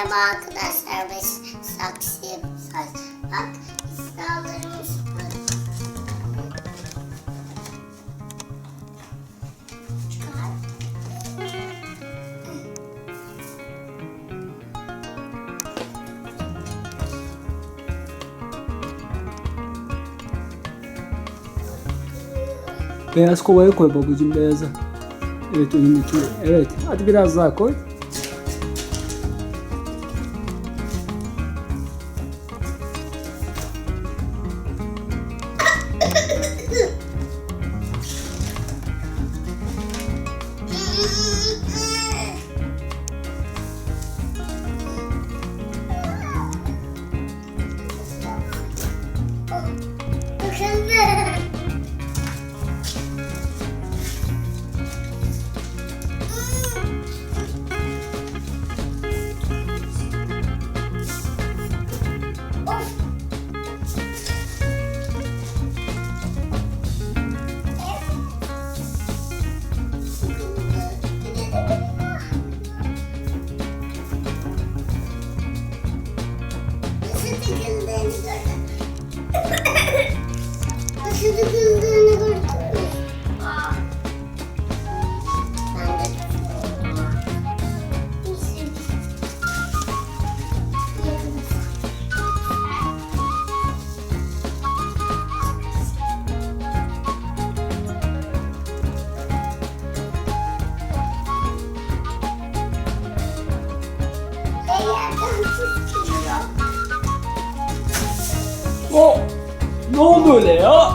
Merhaba arkadaşlar biz saksıyı saç bak. Çıkar. Beyaz kovaya koy babacığım beyaza. Evet önündekini. Evet hadi biraz daha koy. O ne oldu öyle ya?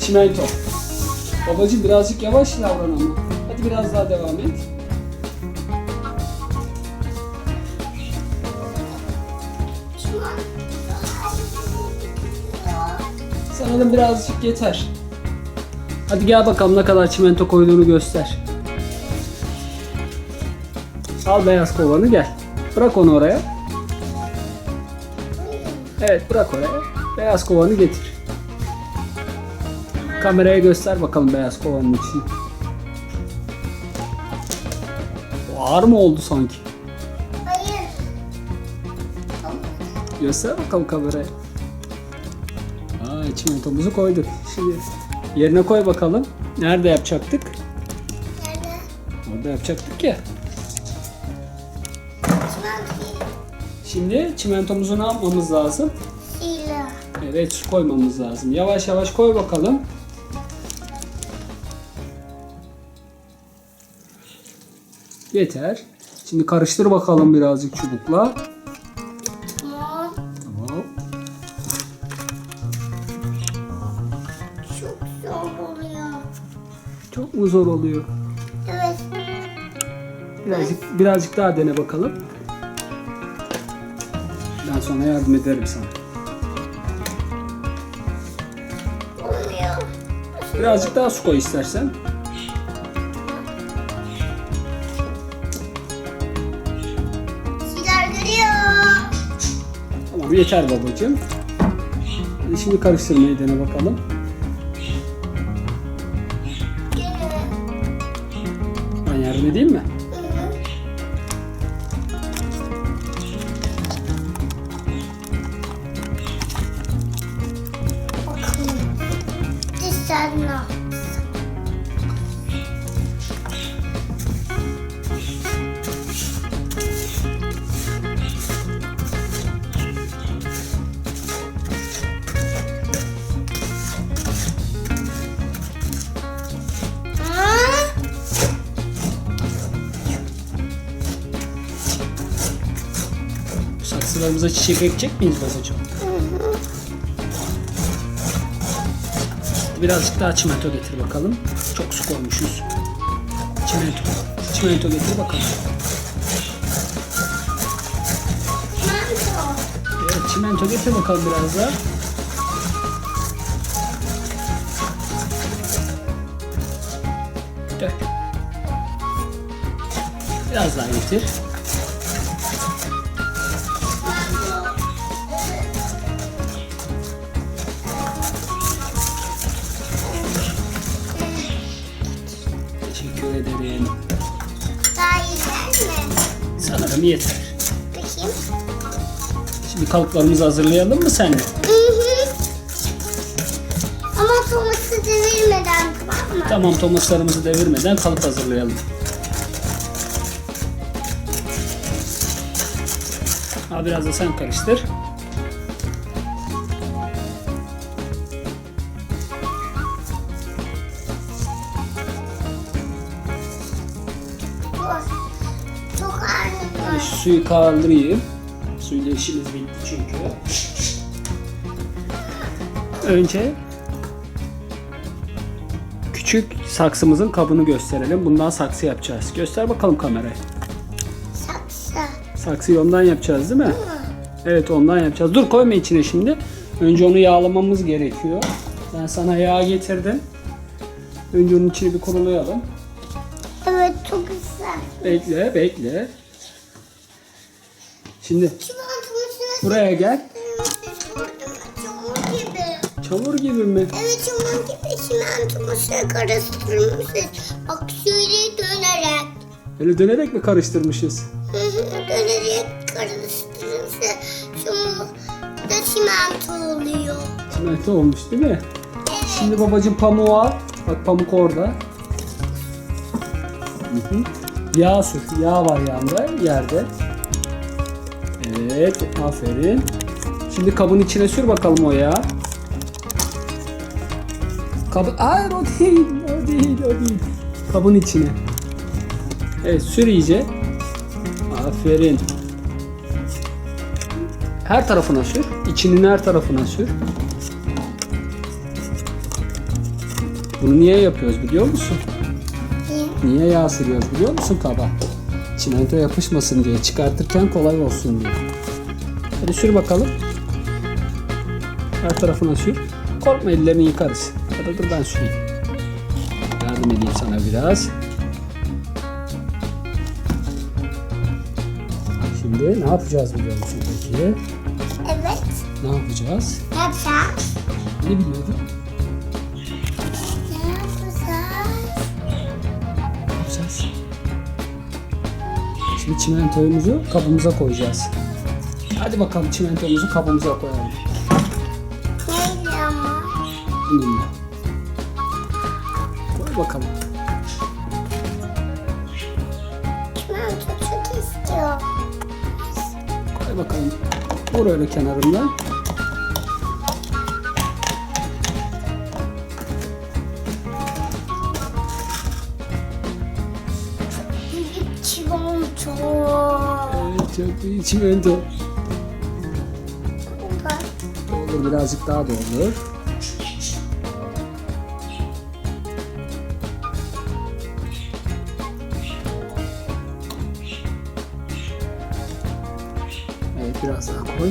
Çimento. Babacığım birazcık yavaş davran ama. Hadi biraz daha devam et. Sanırım birazcık yeter. Hadi gel bakalım ne kadar çimento koyduğunu göster. Al beyaz kovanı gel. Bırak onu oraya. Evet bırak oraya. Beyaz kovanı getir. Kameraya göster bakalım beyaz kovanın içini. Ağır mı oldu sanki? Hayır. Göster bakalım kameraya. Aa çimentomuzu koyduk. Şimdi yerine koy bakalım. Nerede yapacaktık? Nerede? Orada yapacaktık ya. Şimdi çimentomuzu ne yapmamız lazım? Sila. Evet su koymamız lazım. Yavaş yavaş koy bakalım. Yeter. Şimdi karıştır bakalım birazcık çubukla. Tamam. Tamam. Çok zor oluyor. Çok mu zor oluyor? Evet. Birazcık birazcık daha dene bakalım. Ben sonra yardım ederim sana. Olmuyor. Birazcık daha su koy istersen. Siler görüyor. Tamam yeter babacığım. Hadi şimdi karıştırmayı dene bakalım. Ben yardım edeyim mi? Saksılarımıza çiçek ekecek miyiz babacığım? Birazcık daha çimento getir bakalım. Çok su koymuşuz. Çimento. Çimento getir bakalım. Evet çimento getir bakalım biraz daha. Dök. Biraz daha getir. Mı yeter. Bakayım. Şimdi kalıplarımızı hazırlayalım mı seninle? Hı hı. Ama Thomas'ı devirmeden tamam mı? Tamam tomaslarımızı devirmeden kalıp hazırlayalım. Al biraz da sen karıştır. Suyu kaldırayım. Suyla işimiz bitti çünkü. Önce küçük saksımızın kabını gösterelim. Bundan saksı yapacağız. Göster bakalım kameraya. Saksı. Saksıyı ondan yapacağız değil mi? Evet ondan yapacağız. Dur koyma içine şimdi. Önce onu yağlamamız gerekiyor. Ben sana yağ getirdim. Önce onun içini bir kurulayalım. Evet çok güzel. Bekle, bekle. Şimdi buraya gel. Çamur gibi. Mi? Evet çamur gibi çimentomuzu karıştırmışız. Bak şöyle dönerek. Öyle dönerek mi karıştırmışız? Hı hı, dönerek karıştırırsa çamur da çimento oluyor. Çimento olmuş değil mi? Evet. Şimdi babacığım pamuğu al. Bak pamuk orada. Hı hı. Yağ sür. Yağ var yanında yerde. Evet aferin. Şimdi kabın içine sür bakalım o yağı. Kabı... Hayır o değil. O değil. O değil. Kabın içine. Evet sür iyice. Aferin. Her tarafına sür. İçinin her tarafına sür. Bunu niye yapıyoruz biliyor musun? İyi. Niye yağ sürüyoruz biliyor musun kaba? Çimento yapışmasın diye, çıkartırken kolay olsun diye. Hadi sür bakalım. Her tarafına sür. Korkma ellerini yıkarız. Ya da dur ben süreyim. Yardım edeyim sana biraz. Şimdi ne yapacağız biliyor musun peki? Evet. Ne yapacağız? Ne yapacağız? Ne biliyordun? Şimdi çimentomuzu kabımıza koyacağız. Hadi bakalım çimentomuzu kabımıza koyalım. Neydi ama? Bununla. Koy bakalım. Çimento çok istiyor. Koy bakalım. Vur öyle kenarından. Çok çimento. Bak. Doldur birazcık daha doldur. Evet biraz daha koy.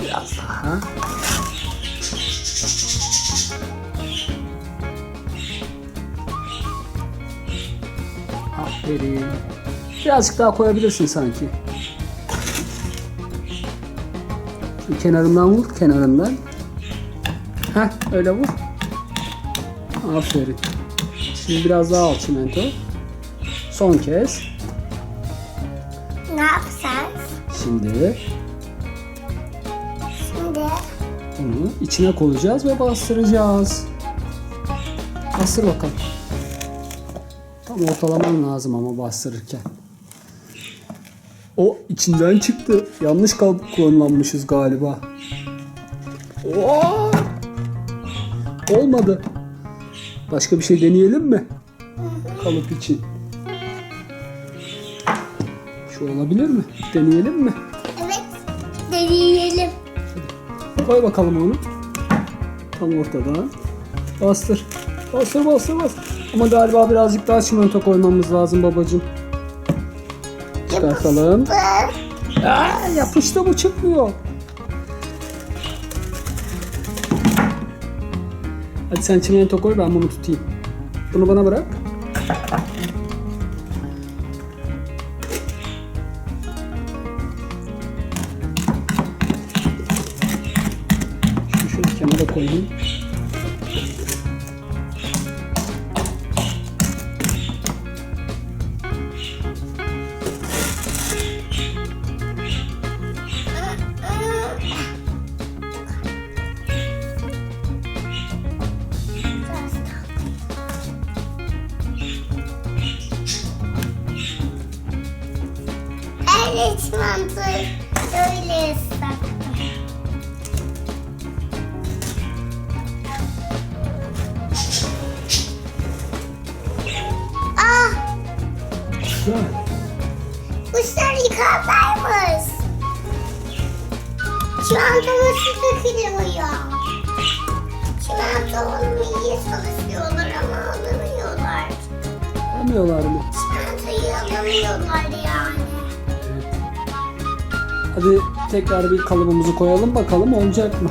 Biraz daha. Aferin. Birazcık daha koyabilirsin sanki. Kenarından vur, kenarından. Heh, öyle vur. Aferin. Şimdi biraz daha al çimento. Son kez. Ne yapacağız? Şimdi Şimdi Bunu içine koyacağız ve bastıracağız. Bastır bakalım. Tam ortalaman lazım ama bastırırken. O içinden çıktı. Yanlış kalıp kullanmışız galiba. Oo! Olmadı. Başka bir şey deneyelim mi? Kalıp için. Şu olabilir mi? Deneyelim mi? evet deneyelim. Koy bakalım onu. Tam ortadan. Bastır. Bastır bastır bastır. Ama galiba birazcık daha çimento koymamız lazım babacığım. Çıkartalım. Aa, yapıştı bu çıkmıyor. Hadi sen çimento koy ben bunu tutayım. Bunu bana bırak. Çimentoyu böyle ıslattım. Ah! Kuşlar yıkarlarmış. Çimento nasıl dökülüyor? Çimento almaya çalışıyorlar ama alamıyorlar. Almıyorlar mı? Çimentoyu alamıyorlar yani. Hadi tekrar bir kalıbımızı koyalım bakalım olacak mı?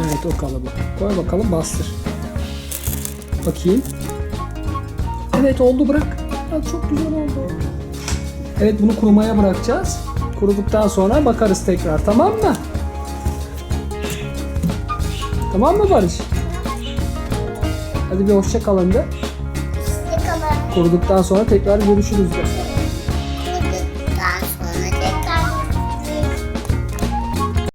Evet o kalıbı. Koy bakalım bastır. Bakayım. Evet oldu bırak. Ya, çok güzel oldu. Evet bunu kurumaya bırakacağız. Kuruduktan sonra bakarız tekrar tamam mı? Tamam mı Barış? Hadi bir hoşça kalın de. İşte kalın. Kuruduktan sonra tekrar görüşürüz de.